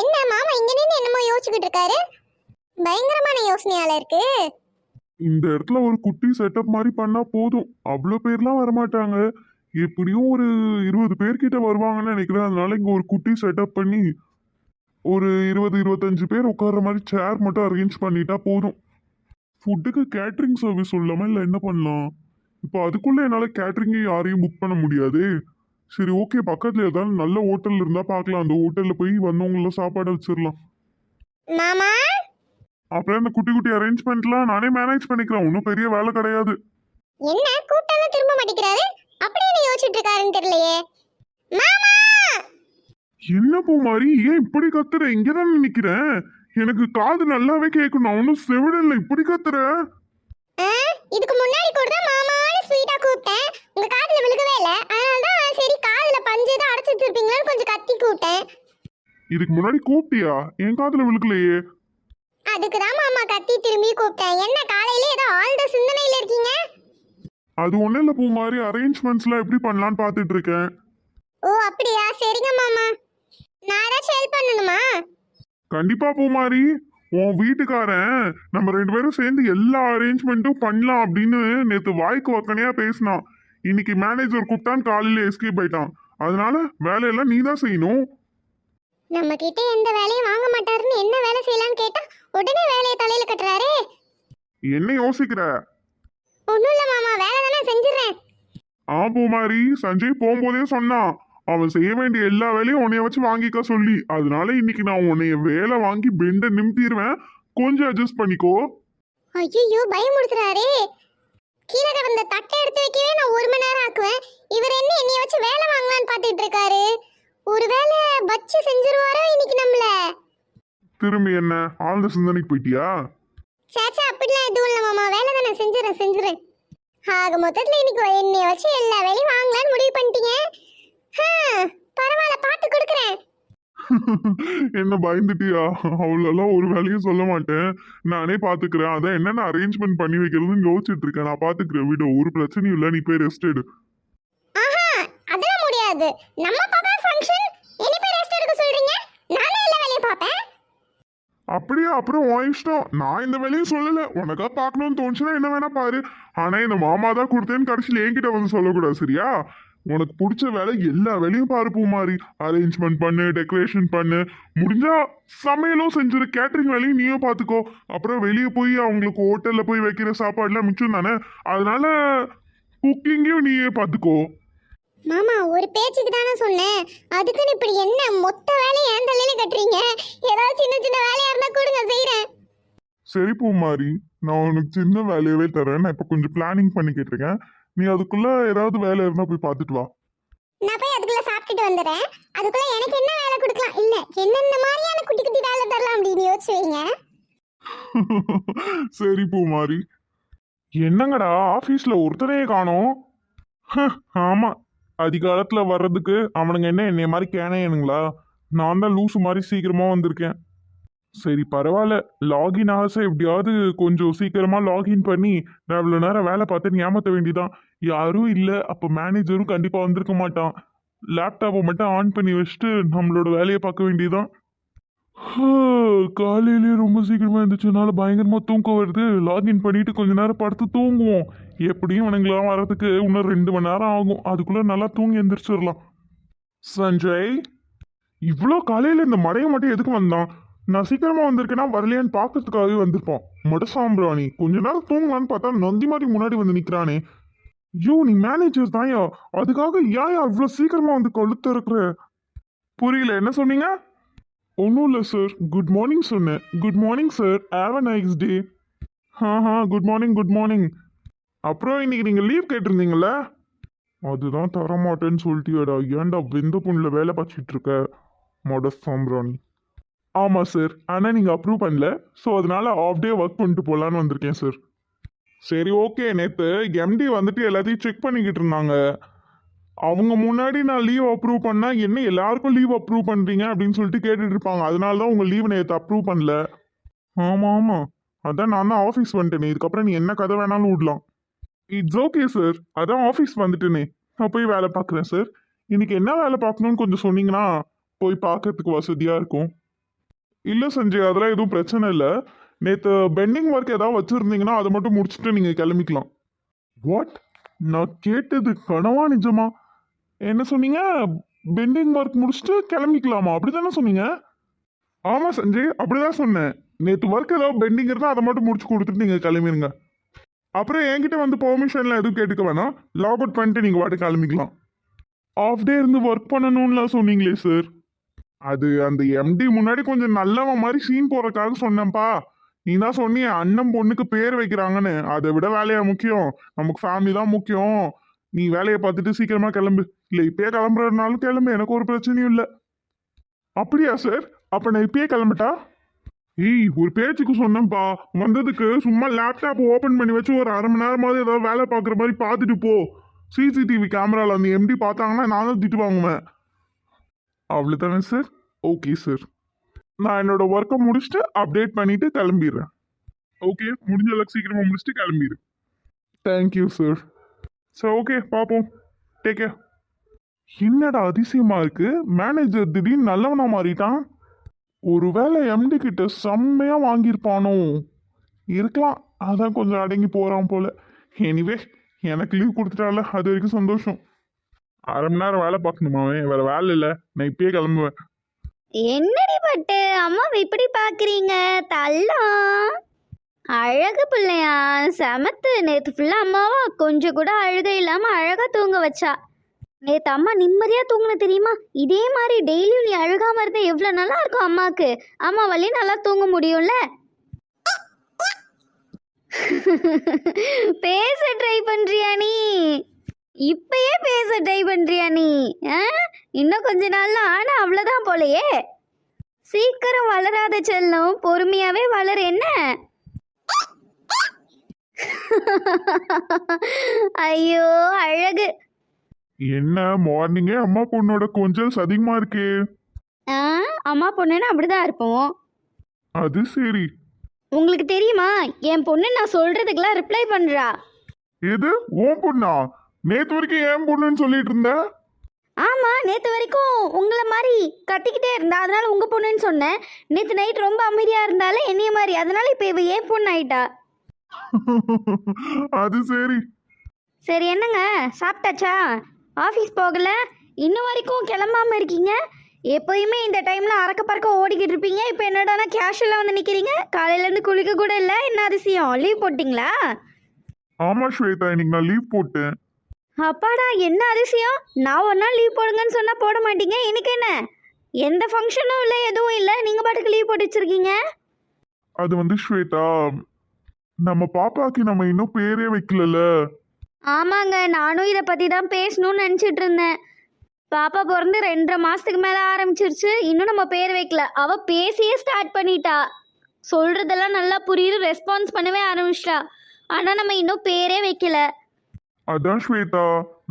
என்ன மாமா இங்க நின்னு என்னமோ யோசிச்சுக்கிட்டு இருக்காரு? பயங்கரமான யோசனையால இருக்கு. இந்த இடத்துல ஒரு குட்டி செட்டப் மாதிரி பண்ணா போதும். அவ்வளோ பேர்லாம் வரமாட்டாங்க. எப்படியும் ஒரு இருபது பேர்கிட்ட வருவாங்கன்னு நினைக்கிறேன். அதனால இங்க ஒரு குட்டி செட்டப் பண்ணி ஒரு இருபது இருபத்தஞ்சு பேர் உட்கார்ற மாதிரி சேர் மட்டும் அரேஞ்ச் பண்ணிட்டா போதும். ஃபுட்டுக்கு கேட்ரிங் சர்வீஸ் சொல்லாம இல்லை என்ன பண்ணலாம்? இப்போ அதுக்குள்ளே என்னால் கேட்ரிங்கை யாரையும் புக் பண்ண முடியாது. சரி ஓகே பக்கத்துல ஏதாவது நல்ல ஹோட்டல் இருந்தால் பார்க்கலாம். அந்த ஹோட்டலில் போய் வந்தவங்கள சாப்பாடு வச்சிடலாம். மாமா? அப்புறம் இந்த குட்டி குட்டி அரேஞ்ச்மெண்ட்லாம் நானே மேனேஜ் பண்ணிக்கிறேன். ஒன்றும் பெரிய வேலை கிடையாது. என்ன? கூப்பிட்டாலும் திரும்ப மாட்டேங்கிறாரு? அப்படி என்ன யோசிச்சுட்டு இருக்காருன்னு தெரியலையே. மாமா? என்ன பூ மாதிரி ஏன் இப்படி கத்துற? இங்கதான் நிக்கிறேன். எனக்கு காது நல்லாவே கேட்கும் நான் ஒன்றும் செவிடல. இப்படி கத்துற? இதுக்கு முன்னாடி கூட மாமான்னு ஸ்வீட்டா கூப்பிட்டேன். உங்க காதுல விழுகவே இல்ல அதனால தான் சரி காதுல பஞ்சு வச்சிருப்பீங்களான்னு கொஞ்சம் கத்தி கூப்பிட்டேன். இதுக்கு முன்னாடி கூப்பிட்டியா? என் காதுல விழுக்கலையே. அதுக்கு தான் மாமா கத்தி திரும்பி கூப்பிட்டேன். என்ன காலையில ஏதோ ஆழ்ந்த சிந்தனையில இருக்கீங்க? அது ஒன்றும் இல்லை பூ மாதிரி அரேஞ்ச்மெண்ட்ஸ்லாம் எப்படி பண்ணலான்னு பார்த்துட்டு இருக்கேன் ஓ அப்படியா? சரிங்க மாமா. நான் ஏதாச்சும் ஹெல்ப் பண்ணணுமா? கண்டிப்பா பூ மாதிரி. உன் வீட்டுக்காரன் நம்ம ரெண்டு பேரும் சேர்ந்து எல்லா அரேஞ்ச்மெண்ட்டும் பண்ணலாம் அப்படின்னு நேற்று வாய்க்கு வக்கனையா பேசினான். இன்னைக்கு மேனேஜர் கூப்பிட்டான் காலையில எஸ்கேப் ஆயிட்டான். அதனால வேலையெல்லாம் நீ தான் செய்யணும். நம்ம கிட்ட எந்த வேலையும் வாங்க மாட்டாருன்னு என்ன வேலை செய்யலாம்னு கேட்டா உடனே வேலையை தலையில கட்டுறாரே. என்ன யோசிக்கிற? ஒன்றும் இல்லை மாமா வேலை தானே செஞ்சிடுறேன். ஆ பூமாரி சஞ்சய் போகும்போதே சொன்னான் அவன் செய்ய வேண்டிய எல்லா வேலையும் உன்னைய வச்சு வாங்கிக்க சொல்லி அதனால இன்னைக்கு நான் உன்னைய வேலை வாங்கி பெண்டை நிமித்திடுவேன். கொஞ்சம் அட்ஜஸ்ட் பண்ணிக்கோ. ஐயோ பயமுடுத்துறாரே கீழே கிடந்த தட்டை எடுத்து வைக்கவே நான் ஒரு மணி நேரம் ஆக்குவேன். இவர் என்ன என்னைய வச்சு வேலை வாங்கலான்னு பார்த்துட்டு இருக்காரு. ஒரு வேலை வச்சு செஞ்சிருவாரோ இன்னைக்கு நம்மள? திரும்பி என்ன? ஆழ்ந்த சிந்தனைக்கு போயிட்டியா? சேச்சா அப்படிலாம் எதுவும் இல்லை மாமா. வேலை தானே செஞ்சிடறேன் செஞ்சிடறேன் ஆக மொத்தத்தில் இன்னைக்கு என்னைய வச்சு எல்லா வேலையும் வாங்கலான்னு முடிவு பண்ணிட்டீங்க. பரவாயில்ல பார்த்து கொடுக்குறேன். என்ன பயந்துட்டியா? அவ்வளோலாம் ஒரு வேலையும் சொல்ல மாட்டேன். நானே பாத்துக்கிறேன். அதான் என்னென்ன அரேஞ்ச்மெண்ட் பண்ணி வைக்கிறதுன்னு யோசிச்சுட்டு இருக்கேன் நான் பாத்துக்கிறேன். விட ஒரு பிரச்சனையும் இல்லை. நீ போய் ரெஸ்ட் எடு. அதெல்லாம் முடியாது. நம்ம பாப்பா ஃபங்க்ஷன் என்ன பேர் ரெஸ்ட் எடுக்க சொல்றீங்க? நானே எல்லா வேலையும் பார்ப்பேன். அப்படியே? அப்புறம் உன் இஷ்டம். நான் இந்த வேலையும் சொல்லல. உனக்கா பார்க்கணும்னு தோணுச்சுன்னா என்ன வேணா பாரு. ஆனா இந்த மாமா தான் கொடுத்தேன்னு கடைசியில் என்கிட்ட வந்து சொல்லக்கூடாது. சரியா? உனக்கு பிடிச்ச வேலை எல்லா வேலையும் பாரு மாதிரி அரேஞ்ச்மெண்ட் பண்ணு டெக்கரேஷன் பண்ணு. முடிஞ்சா சமையலும் செஞ்சிரு கேட்டரிங் வேலையும் நீயும் பார்த்துக்கோ அப்புறம் வெளியே போய் அவங்களுக்கு ஹோட்டலில் போய் வைக்கிற சாப்பாடுலாம் மிச்சம் தானே? அதனால குக்கிங்கையும் நீயே பார்த்துக்கோ மாமா ஒரு பேச்சுக்கு தானே சொன்னேன். அதுக்குன்னு இப்படி என்ன மொத்த வேலையை ஏன் தலையில கட்டுறீங்க? ஏதாவது சின்ன சின்ன வேலையா இருந்தா கொடுங்க செய்யறேன் சரி பூ மாதிரி நான் உனக்கு சின்ன வேலையவே தரேன் நான் இப்போ கொஞ்சம் பிளானிங் பண்ணிக்கிட்டு இருக்கேன் நீ அதுக்குள்ள ஏதாவது வேலை இருந்தால் போய் பார்த்துட்டு வா. நான் போய் அதுக்குள்ள சாப்பிட்டுட்டு வந்துடுறேன். அதுக்குள்ள எனக்கு என்ன வேலை கொடுக்கலாம்? இல்ல என்னென்ன மாதிரியான குட்டி குட்டி வேலை தரலாம் அப்படின்னு யோசிச்சு வைங்க. சரி பூமாரி. என்னங்கடா ஆஃபீஸில் ஒருத்தரையே காணோம். ஆமா. அதிகாலத்துல வர்றதுக்கு அவனுங்க என்ன என்னைய மாதிரி கேனையனுங்களா? நான் தான் லூசு மாதிரி சீக்கிரமா வந்திருக்கேன். சரி பரவாயில்ல. லாகின் ஆசை எப்படியாவது கொஞ்சம் சீக்கிரமாக லாகின் பண்ணி நான் இவ்வளோ நேரம் வேலை பார்த்து ஏமாற்ற வேண்டிதான் யாரும் இல்லை. அப்போ மேனேஜரும் கண்டிப்பாக வந்திருக்க மாட்டான். லேப்டாப்பை மட்டும் ஆன் பண்ணி வச்சுட்டு நம்மளோட வேலையை பார்க்க வேண்டியதான் காலையிலேயே ரொம்ப சீக்கிரமாக இருந்துச்சுனால பயங்கரமாக தூக்கம் வருது. லாகின் பண்ணிட்டு கொஞ்ச நேரம் படுத்து தூங்குவோம். எப்படியும் வணங்கலாம் வர்றதுக்கு இன்னும் ரெண்டு மணி நேரம் ஆகும். அதுக்குள்ளே நல்லா தூங்கி எந்திரிச்சிடலாம். சஞ்சய் இவ்வளோ காலையில் இந்த மடைய மட்டும் எதுக்கு வந்தான்? நான் சீக்கிரமா வந்திருக்கேன்னா வரலையான்னு பார்க்கறதுக்காகவே வந்திருப்போம். மொடசாம்பிராணி கொஞ்ச நேரம் தூங்கலான்னு பார்த்தா நந்தி மாதிரி முன்னாடி வந்து நிக்கிறானே. ஐயோ நீ மேனேஜர் தாயா அதுக்காக ஏன் இவ்வளோ சீக்கிரமா வந்து கொளுத்து இருக்கிற புரியல. என்ன சொன்னீங்க? ஒன்றும் இல்லை சார் குட் மார்னிங் சொன்னேன். Good morning sir have a nice day ஹா ஹா. குட் மார்னிங் குட் மார்னிங் அப்புறம் இன்னைக்கு நீங்கள் லீவ் கேட்டிருந்தீங்கல்ல? அதுதான் தரமாட்டேன்னு சொல்லிட்டியடா. ஏன்டா வெந்த புண்ணில் வேலை பார்த்துட்டு இருக்க? மொட சாம்பிராணி. ஆமாம் சார் ஆனால் நீங்கள் அப்ரூவ் பண்ணல. ஸோ அதனால ஆஃப் டே ஒர்க் பண்ணிட்டு போகலான்னு வந்திருக்கேன் சார் சரி ஓகே நேற்று எம்டி வந்துட்டு எல்லாத்தையும் செக் பண்ணிக்கிட்டு இருந்தாங்க. அவங்க முன்னாடி நான் லீவ் அப்ரூவ் பண்ணால் என்ன எல்லாருக்கும் லீவ் அப்ரூவ் பண்ணுறீங்க அப்படின்னு சொல்லிட்டு கேட்டுட்டு இருப்பாங்க. அதனால தான் உங்கள் லீவ் நேற்று அப்ரூவ் பண்ணல. ஆமாம் ஆமாம் அதான் நான் தான் ஆஃபீஸ் வந்துட்டேனே. இதுக்கப்புறம் நீ என்ன கதை வேணாலும் விடலாம். இட்ஸ் ஓகே சார் அதான் ஆஃபீஸ் வந்துட்டேனே. நான் போய் வேலை பார்க்குறேன் சார் இன்னைக்கு என்ன வேலை பார்க்கணும்னு கொஞ்சம் சொன்னீங்கன்னா போய் பார்க்கறதுக்கு வசதியாக இருக்கும். இல்லை சஞ்சய் அதெல்லாம் எதுவும் பிரச்சனை இல்லை. நேற்று பெண்டிங் ஒர்க் ஏதாவது வச்சுருந்தீங்கன்னா அதை மட்டும் முடிச்சுட்டு நீங்கள் கிளம்பிக்கலாம். வாட் நான் கேட்டது கனவா நிஜமா? என்ன சொன்னீங்க? பெண்டிங் ஒர்க் முடிச்சுட்டு கிளம்பிக்கலாமா? அப்படி தானே சொன்னீங்க? ஆமாம் சஞ்சய் அப்படி தான் சொன்னேன். நேற்று ஒர்க் ஏதாவது பெண்டிங் இருந்தால் அதை மட்டும் முடிச்சு கொடுத்துட்டு நீங்கள் கிளம்பிடுங்க அப்புறம் என்கிட்ட வந்து பெர்மிஷன்லாம் எதுவும் கேட்டுக்க வேணாம். லாக் அவுட் பண்ணிட்டு நீங்கள் வாட்டு கிளம்பிக்கலாம். ஆஃப் டே இருந்து ஒர்க் பண்ணணும்லாம் சொன்னீங்களே சார் அது அந்த எம்டி முன்னாடி கொஞ்சம் நல்லவன் மாதிரி சீன் போறதுக்காக சொன்னேன்ப்பா. நீ தான் சொன்னிய அண்ணன் பொண்ணுக்கு பேர் வைக்கிறாங்கன்னு. அதை விட வேலையா முக்கியம். நமக்கு ஃபேமிலி தான் முக்கியம். நீ வேலையை பார்த்துட்டு சீக்கிரமா கிளம்பு. இல்லை இப்பயே கிளம்புறதுனாலும் கிளம்பு. எனக்கு ஒரு பிரச்சனையும் இல்லை. அப்படியா சார் அப்ப நான் இப்பயே கிளம்பட்டா? ஏய் ஒரு பேச்சுக்கு சொன்னேன்ப்பா. வந்ததுக்கு சும்மா லேப்டாப் ஓபன் பண்ணி வச்சு ஒரு அரை மணி நேரமாவது ஏதாவது வேலை பார்க்குற மாதிரி பார்த்துட்டு போ. சிசிடிவி கேமராவில் அந்த எம்டி பார்த்தாங்கன்னா நான் தான் திட்டு வாங்குவேன். அவ்வளோதானே சார் ஓகே சார் நான் என்னோட ஒர்க்கை முடிச்சுட்டு அப்டேட் பண்ணிவிட்டு கிளம்பிடுறேன். ஓகே முடிஞ்ச அளவுக்கு சீக்கிரமாக முடிச்சுட்டு கிளம்பிடு. Thank you sir sir okay பார்ப்போம் டேக் கேர் என்னடா அதிசயமாக இருக்குது மேனேஜர் திடீர்னு நல்லவனா மாறிட்டான். ஒருவேளை எம்டி கிட்ட செம்மையாக வாங்கியிருப்பானோ? இருக்கலாம். அதான் கொஞ்சம் அடங்கி போகிறான் போல். எனிவே எனக்கு லீவ் கொடுத்துட்டால. அது வரைக்கும் சந்தோஷம். அரை மணி நேரம் வேலை பார்க்கணுமா அவன்? வேற வேலை இல்லை. நான் இப்பயே கிளம்புவேன். என்னடி பட்டு? அம்மாவை இப்படி பார்க்குறீங்க தள்ளம் அழகு பிள்ளையா. சமத்து. நேற்று ஃபுல்லாக அம்மாவா? கொஞ்சம் கூட அழுகை இல்லாமல் அழகாக தூங்க வச்சா. நேற்று அம்மா நிம்மதியாக தூங்கின தெரியுமா? இதே மாதிரி டெய்லியும் நீ அழுகாமல் இருந்தால் எவ்வளோ நல்லா இருக்கும் அம்மாவுக்கு அம்மா வழியும் நல்லா தூங்க முடியும்ல? பேச ட்ரை பண்ணுறியா நீ? இப்பயே பேச ட்ரை பண்ணுறியா நீ? இன்னும் கொஞ்ச நாள்ல ஆனா அவ்வளோதான் போலையே. சீக்கிரம் வளராத செல்லம் பொறுமையாவே வளர என்ன? ஐயோ அழகு. என்ன மார்னிங்கே அம்மா பொண்ணோட கொஞ்சம் அதிகமா இருக்கே. ஆ அம்மா பொண்ணுன்னா அப்படிதான் இருப்போம். அது சரி. உங்களுக்கு தெரியுமா? என் பொண்ணு நான் சொல்றதுக்கெல்லாம் ரிப்ளை பண்றா. எது? உன் பொண்ணா? நேத்து வரைக்கும் ஏன் பொண்ணுன்னு சொல்லிட்டு இருந்த? ஆமா நேத்து வரைக்கும் உங்களை மாதிரி கத்திக்கிட்டே இருந்தா அதனால உங்க பொண்ணுன்னு சொன்னேன். நேத்து நைட் ரொம்ப அமைதியா இருந்தாலே என்னைய மாதிரி. அதனால இப்ப இவ ஏன் பொண்ணு ஆயிட்டா? அது சரி. சரி என்னங்க? சாப்பிட்டாச்சா? ஆஃபீஸ் போகல? இன்னும் வரைக்கும் கிளம்பாம இருக்கீங்க? எப்போயுமே இந்த டைம்ல அறக்க பறக்க ஓடிக்கிட்டு இருப்பீங்க. இப்போ என்னடானா கேஷுவலாக வந்து நிற்கிறீங்க காலையிலேருந்து குளிக்க கூட இல்லை. என்ன அதிசயம்? லீவ் போட்டிங்களா? ஆமா ஸ்வேதா. இன்னைக்கு நான் லீவ் போட்டேன். அப்பாடா என்ன அதிசயம்? நான் ஒரு நாள் லீவ் போடுங்கன்னு சொன்னால் போட மாட்டீங்க? இன்னைக்கு என்ன? எந்த ஃபங்க்ஷனும் இல்லை எதுவும் இல்லை. நீங்கள் பாட்டுக்கு லீவ் போட்டு வச்சிருக்கீங்க? அது வந்து ஸ்வேதா நம்ம பாப்பாக்கு நம்ம இன்னும் பேரே வைக்கலல ஆமாங்க நானும் இதை பற்றி தான் பேசணும்னு நினச்சிட்டு இருந்தேன். பாப்பா பிறந்து ரெண்டரை மாதத்துக்கு மேலே ஆரம்பிச்சிருச்சு. இன்னும் நம்ம பேர் வைக்கல. அவள் பேசியே ஸ்டார்ட் பண்ணிட்டா. சொல்கிறதெல்லாம் நல்லா புரியுது. ரெஸ்பான்ஸ் பண்ணவே ஆரம்பிச்சிட்டா. ஆனால் நம்ம இன்னும் பேரே வைக்கல. அதான் ஸ்வேதா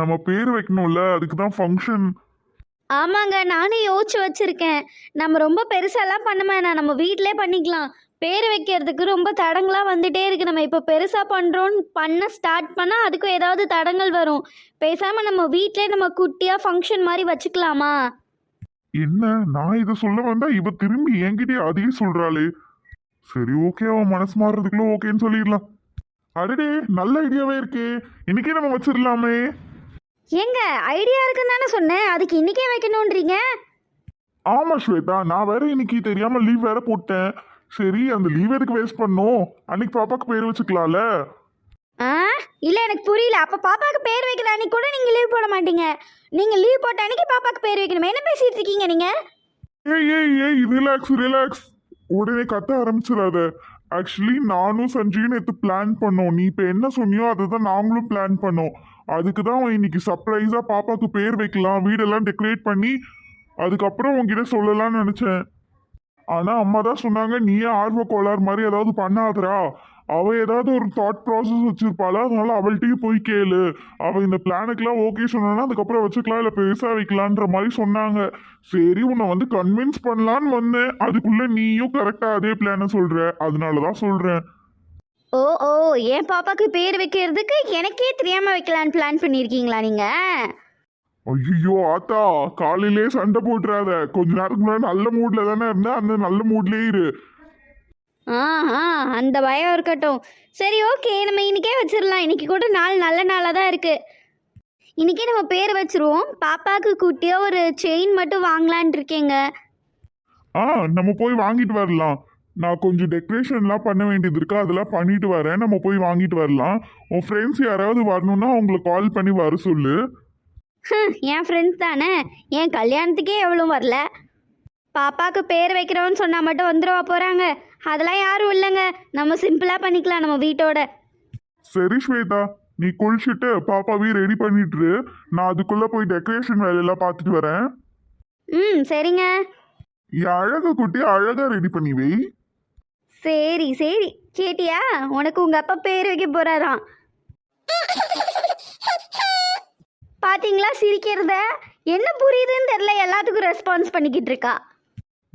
நம்ம பேர் வைக்கணும்ல அதுக்கு தான் ஃபங்க்ஷன் ஆமாங்க நானும் யோசிச்சு வச்சுருக்கேன். நம்ம ரொம்ப பெருசாலாம் பண்ண வேணாம் நம்ம வீட்டிலே பண்ணிக்கலாம். பேர் வைக்கிறதுக்கு ரொம்ப தடங்களாக வந்துட்டே இருக்கு. நம்ம இப்போ பெருசாக பண்ணுறோன்னு பண்ண ஸ்டார்ட் பண்ணால் அதுக்கும் ஏதாவது தடங்கள் வரும். பேசாமல் நம்ம வீட்டிலே நம்ம குட்டியாக ஃபங்க்ஷன் மாதிரி வச்சுக்கலாமா? என்ன? நான் இதை சொல்ல வந்தா இவ திரும்பி என்கிட்டயே அதையே சொல்றாளே. சரி ஓகே அவன் மனசு மாறுறதுக்குள்ள ஓகேன்னு சொல்லிடலாம். அடடே நல்ல ஐடியாவே இருக்கே. இன்னைக்கே நம்ம வச்சிடலாமே ஏங்க ஐடியா இருக்குன்னு தானே சொன்னேன். அதுக்கு இன்றைக்கே வைக்கணுன்றீங்க ஆமா ஸ்வேதா. நான் வேற இன்னைக்கு தெரியாம லீவ் வேற போட்டேன். சரி அந்த லீவ் எதுக்கு வேஸ்ட் பண்ணோம்? அன்னைக்கு பாப்பாக்கு பேர் வச்சுக்கலாம்ல. ஆ? இல்லை எனக்கு புரியல. அப்போ பாப்பாவுக்கு பேர் வைக்கிற அன்னைக்கு கூட நீங்கள் லீவ் போட மாட்டீங்க. நீங்கள் லீவ் போட்ட அன்னைக்கு பாப்பாவுக்கு பேர் வைக்கணும். என்ன பேசிட்டு இருக்கீங்க நீங்கள் ஏய் ஏய் ஏய் ரிலாக்ஸ் ரிலாக்ஸ் உடனே கத்த ஆரம்பிச்சிடாத. ஆக்சுவலி நானும் சஞ்சயும் நேற்று பிளான் பண்ணோம். நீ இப்போ என்ன சொன்னியோ அதை தான் நாங்களும் பிளான் பண்ணோம். அதுக்கு தான் அவன் இன்னைக்கு சர்ப்ரைஸாக பாப்பாவுக்கு பேர் வைக்கலாம் வீடெல்லாம் டெக்கரேட் பண்ணி அதுக்கப்புறம் உங்ககிட்ட சொல்லலாம்னு நினச்சேன். ஆனால் அம்மா தான் சொன்னாங்க நீயே ஆர்வ கோளாறு மாதிரி ஏதாவது பண்ணாதரா அவ ஏதாவது ஒரு தாட் ப்ராசஸ் வச்சிருப்பாளா? அதனால அவள்கிட்டயும் போய் கேளு. அவ இந்த பிளானுக்குலாம் ஓகே சொன்னானா அதுக்கப்புறம் வச்சுக்கலாம் இல்லை பெருசா வைக்கலான்ற மாதிரி சொன்னாங்க. சரி உன்னை வந்து கன்வின்ஸ் பண்ணலான்னு வந்தேன். அதுக்குள்ள நீயும் கரெக்டா அதே பிளானை சொல்ற. அதனால தான் சொல்றேன். ஓ ஓ என் பாப்பாக்கு பேர் வைக்கிறதுக்கு எனக்கே தெரியாமல் வைக்கலான்னு பிளான் பண்ணியிருக்கீங்களா நீங்கள் ஐயோ ஆத்தா காலையிலே சண்டை போட்டுறாத. கொஞ்ச நேரத்துக்கு முன்னாடி நல்ல மூட்ல தானே இருந்த அந்த நல்ல மூட்லயே இரு. ஆ ஆ அந்த பயம் இருக்கட்டும். சரி ஓகே நம்ம இன்னைக்கே வச்சிடலாம் இன்னைக்கு கூட நாள் நல்ல நாளாக தான் இருக்குது இன்னைக்கே நம்ம பேர் வச்சிருவோம். பாப்பாவுக்கு குட்டியாக ஒரு செயின் மட்டும் வாங்கலான் இருக்கேங்க. ஆ நம்ம போய் வாங்கிட்டு வரலாம். நான் கொஞ்சம் டெக்கரேஷன்லாம் பண்ண வேண்டியது இருக்கு. அதெல்லாம் பண்ணிட்டு வரேன். நம்ம போய் வாங்கிட்டு வரலாம். உன் ஃப்ரெண்ட்ஸ் யாராவது வரணும்னா அவங்கள கால் பண்ணி வர சொல்லு. என் ஃப்ரெண்ட்ஸ் தானே? என் கல்யாணத்துக்கே எவ்வளோ வரல? பாப்பாவுக்கு பேர் வைக்கிறோன்னு சொன்னால் மட்டும் வந்துடுவா போகிறாங்க அதெல்லாம் யாரும் இல்லைங்க. நம்ம சிம்பிளாக பண்ணிக்கலாம் நம்ம வீட்டோட. சரி ஸ்வேதா. நீ குளிச்சுட்டு பாப்பாவையும் ரெடி பண்ணிட்டு இரு. நான் அதுக்குள்ள போய் டெக்கரேஷன் வேலையெல்லாம் பார்த்துட்டு வரேன். ம் சரிங்க. என் அழக குட்டி அழகா ரெடி பண்ணி வை சரி சரி. கேட்டியா? உனக்கு உங்கள் அப்பா பேர் வைக்க போகிறாராம் பாத்தீங்களா சிரிக்கிறத? என்ன புரியுதுன்னு தெரில எல்லாத்துக்கும் ரெஸ்பான்ஸ் பண்ணிக்கிட்டு இருக்கா.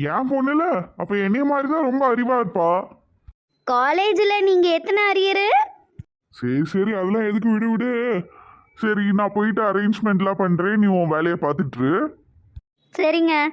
என் பொண்ணுல? அப்ப என்னைய மாதிரி தான் ரொம்ப அறிவா இருப்பா. காலேஜில் நீங்கள் எத்தனை அரியரு? சரி சரி அதெல்லாம் எதுக்கு விடு விடு. சரி நான் போயிட்டு அரேஞ்ச்மெண்ட்லாம் பண்றேன். நீ உன் வேலையை பார்த்துட்டு இரு. சரிங்க.